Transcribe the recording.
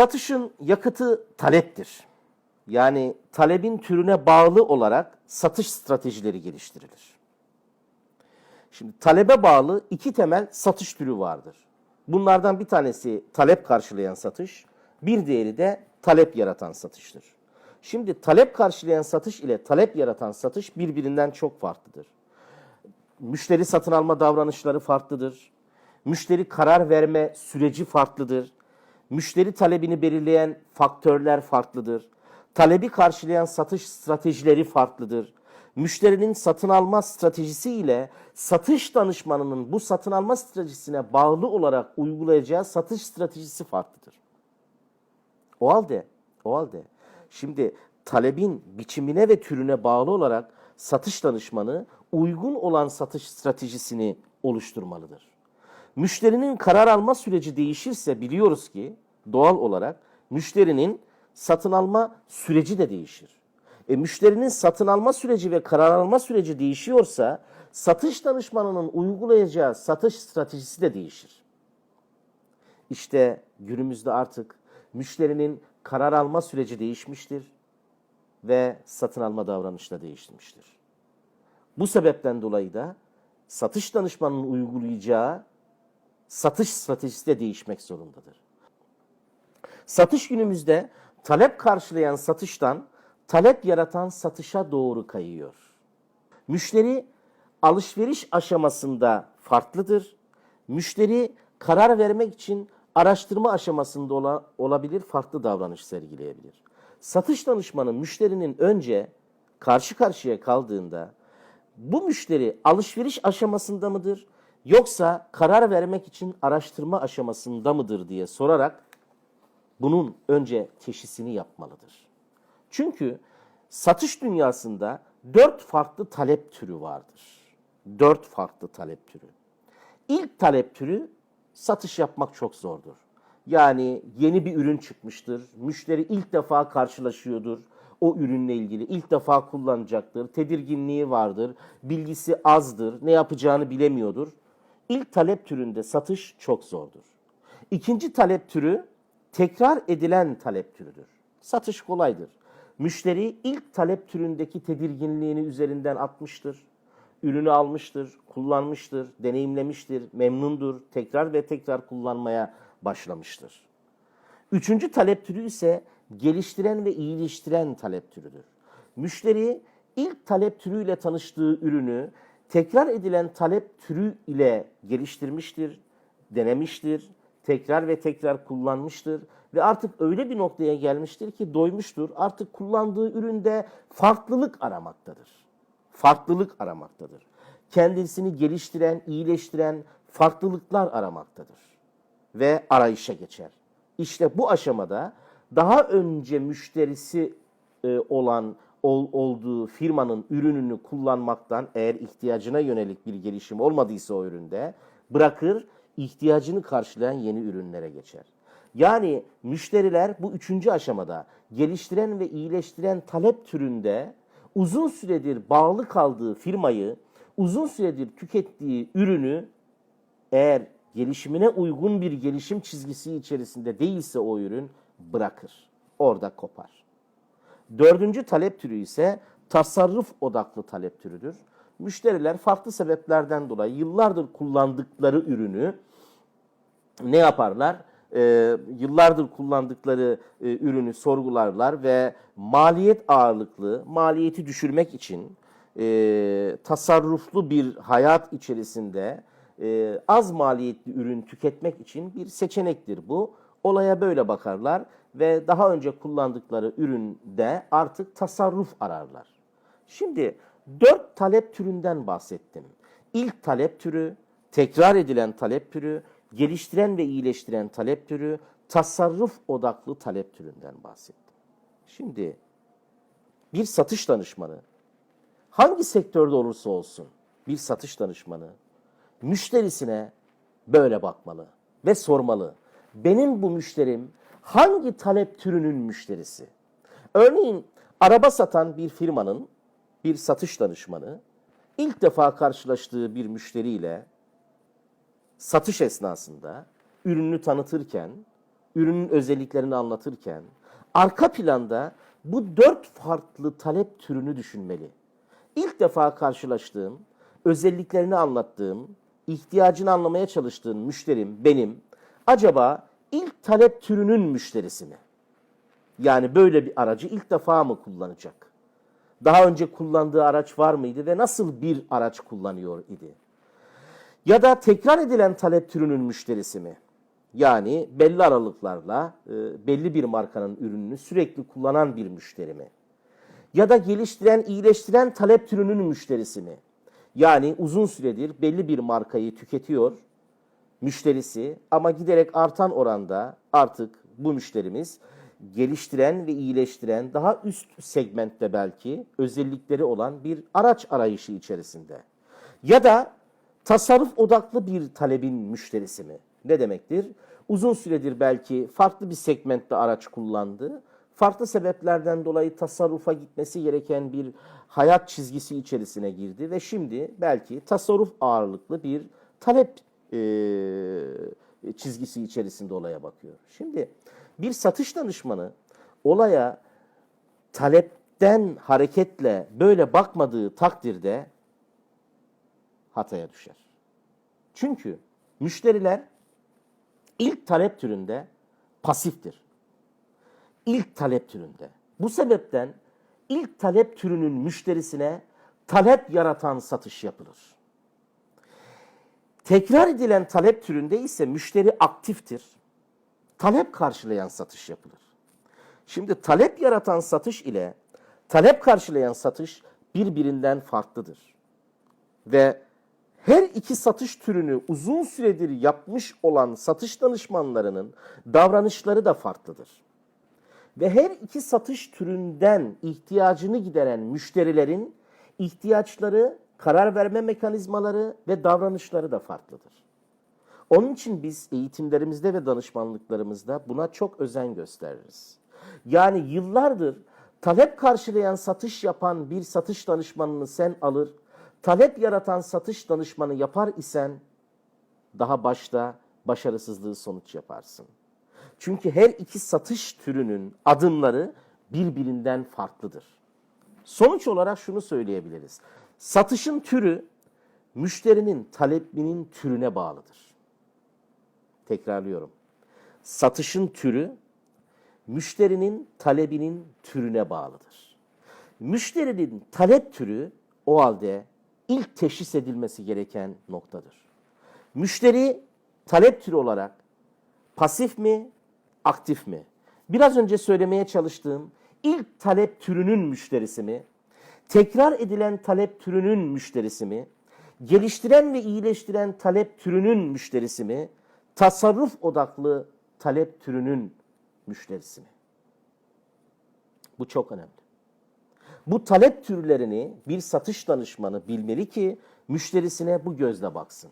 Satışın yakıtı taleptir. Yani talebin türüne bağlı olarak satış stratejileri geliştirilir. Şimdi talebe bağlı iki temel satış türü vardır. Bunlardan bir tanesi talep karşılayan satış, bir diğeri de talep yaratan satıştır. Şimdi talep karşılayan satış ile talep yaratan satış birbirinden çok farklıdır. Müşteri satın alma davranışları farklıdır. Müşteri karar verme süreci farklıdır. Müşteri talebini belirleyen faktörler farklıdır. Talebi karşılayan satış stratejileri farklıdır. Müşterinin satın alma stratejisi ile satış danışmanının bu satın alma stratejisine bağlı olarak uygulayacağı satış stratejisi farklıdır. O halde, o halde şimdi talebin biçimine ve türüne bağlı olarak satış danışmanı uygun olan satış stratejisini oluşturmalıdır. Müşterinin karar alma süreci değişirse biliyoruz ki doğal olarak müşterinin satın alma süreci de değişir. E, müşterinin satın alma süreci ve karar alma süreci değişiyorsa satış danışmanının uygulayacağı satış stratejisi de değişir. İşte günümüzde artık müşterinin karar alma süreci değişmiştir ve satın alma davranışı da değişmiştir. Bu sebepten dolayı da satış danışmanının uygulayacağı satış stratejisi de değişmek zorundadır. Satış günümüzde talep karşılayan satıştan talep yaratan satışa doğru kayıyor. Müşteri alışveriş aşamasında farklıdır. Müşteri karar vermek için araştırma aşamasında ola- olabilir, farklı davranış sergileyebilir. Satış danışmanı müşterinin önce karşı karşıya kaldığında bu müşteri alışveriş aşamasında mıdır yoksa karar vermek için araştırma aşamasında mıdır diye sorarak bunun önce teşhisini yapmalıdır. Çünkü satış dünyasında dört farklı talep türü vardır. Dört farklı talep türü. İlk talep türü satış yapmak çok zordur. Yani yeni bir ürün çıkmıştır. Müşteri ilk defa karşılaşıyordur. O ürünle ilgili ilk defa kullanacaktır. Tedirginliği vardır. Bilgisi azdır. Ne yapacağını bilemiyordur. İlk talep türünde satış çok zordur. İkinci talep türü tekrar edilen talep türüdür. Satış kolaydır. Müşteri ilk talep türündeki tedirginliğini üzerinden atmıştır. Ürünü almıştır, kullanmıştır, deneyimlemiştir, memnundur, tekrar ve tekrar kullanmaya başlamıştır. Üçüncü talep türü ise geliştiren ve iyileştiren talep türüdür. Müşteri ilk talep türüyle tanıştığı ürünü tekrar edilen talep türü ile geliştirmiştir, denemiştir, tekrar ve tekrar kullanmıştır ve artık öyle bir noktaya gelmiştir ki doymuştur. Artık kullandığı üründe farklılık aramaktadır. Farklılık aramaktadır. Kendisini geliştiren, iyileştiren farklılıklar aramaktadır ve arayışa geçer. İşte bu aşamada daha önce müşterisi e, olan ol- olduğu firmanın ürününü kullanmaktan eğer ihtiyacına yönelik bir gelişim olmadıysa o üründe bırakır ihtiyacını karşılayan yeni ürünlere geçer. Yani müşteriler bu üçüncü aşamada geliştiren ve iyileştiren talep türünde uzun süredir bağlı kaldığı firmayı, uzun süredir tükettiği ürünü eğer gelişimine uygun bir gelişim çizgisi içerisinde değilse o ürün bırakır. Orada kopar. Dördüncü talep türü ise tasarruf odaklı talep türüdür. Müşteriler farklı sebeplerden dolayı yıllardır kullandıkları ürünü ne yaparlar? Ee, yıllardır kullandıkları e, ürünü sorgularlar ve maliyet ağırlıklı, maliyeti düşürmek için e, tasarruflu bir hayat içerisinde e, az maliyetli ürün tüketmek için bir seçenektir bu. Olaya böyle bakarlar ve daha önce kullandıkları üründe artık tasarruf ararlar. Şimdi dört talep türünden bahsettim. İlk talep türü, tekrar edilen talep türü, geliştiren ve iyileştiren talep türü, tasarruf odaklı talep türünden bahsettim. Şimdi bir satış danışmanı hangi sektörde olursa olsun bir satış danışmanı müşterisine böyle bakmalı ve sormalı. Benim bu müşterim hangi talep türünün müşterisi? Örneğin araba satan bir firmanın bir satış danışmanı ilk defa karşılaştığı bir müşteriyle satış esnasında ürününü tanıtırken ürünün özelliklerini anlatırken arka planda bu dört farklı talep türünü düşünmeli. İlk defa karşılaştığım, özelliklerini anlattığım, ihtiyacını anlamaya çalıştığım müşterim benim acaba ilk talep türünün müşterisi mi? Yani böyle bir aracı ilk defa mı kullanacak? Daha önce kullandığı araç var mıydı ve nasıl bir araç kullanıyor idi? Ya da tekrar edilen talep türünün müşterisi mi? Yani belli aralıklarla e, belli bir markanın ürününü sürekli kullanan bir müşteri mi? Ya da geliştiren, iyileştiren talep türünün müşterisi mi? Yani uzun süredir belli bir markayı tüketiyor müşterisi ama giderek artan oranda artık bu müşterimiz geliştiren ve iyileştiren daha üst segmentte belki özellikleri olan bir araç arayışı içerisinde. Ya da tasarruf odaklı bir talebin müşterisi mi? Ne demektir? Uzun süredir belki farklı bir segmentte araç kullandı. Farklı sebeplerden dolayı tasarrufa gitmesi gereken bir hayat çizgisi içerisine girdi ve şimdi belki tasarruf ağırlıklı bir talep e, çizgisi içerisinde olaya bakıyor. Şimdi bir satış danışmanı olaya talepten hareketle böyle bakmadığı takdirde hataya düşer. Çünkü müşteriler ilk talep türünde pasiftir. İlk talep türünde. Bu sebepten ilk talep türünün müşterisine talep yaratan satış yapılır. Tekrar edilen talep türünde ise müşteri aktiftir. Talep karşılayan satış yapılır. Şimdi talep yaratan satış ile talep karşılayan satış birbirinden farklıdır. Ve her iki satış türünü uzun süredir yapmış olan satış danışmanlarının davranışları da farklıdır. Ve her iki satış türünden ihtiyacını gideren müşterilerin ihtiyaçları, karar verme mekanizmaları ve davranışları da farklıdır. Onun için biz eğitimlerimizde ve danışmanlıklarımızda buna çok özen gösteririz. Yani yıllardır talep karşılayan satış yapan bir satış danışmanını sen alır, talep yaratan satış danışmanı yapar isen daha başta başarısızlığı sonuç yaparsın. Çünkü her iki satış türünün adımları birbirinden farklıdır. Sonuç olarak şunu söyleyebiliriz. Satışın türü müşterinin talebinin türüne bağlıdır. Tekrarlıyorum. Satışın türü müşterinin talebinin türüne bağlıdır. Müşterinin talep türü o halde ilk teşhis edilmesi gereken noktadır. Müşteri talep türü olarak pasif mi, aktif mi? Biraz önce söylemeye çalıştığım ilk talep türünün müşterisi mi? Tekrar edilen talep türünün müşterisi mi? Geliştiren ve iyileştiren talep türünün müşterisi mi? Tasarruf odaklı talep türünün müşterisi mi? Bu çok önemli. Bu talep türlerini bir satış danışmanı bilmeli ki müşterisine bu gözle baksın.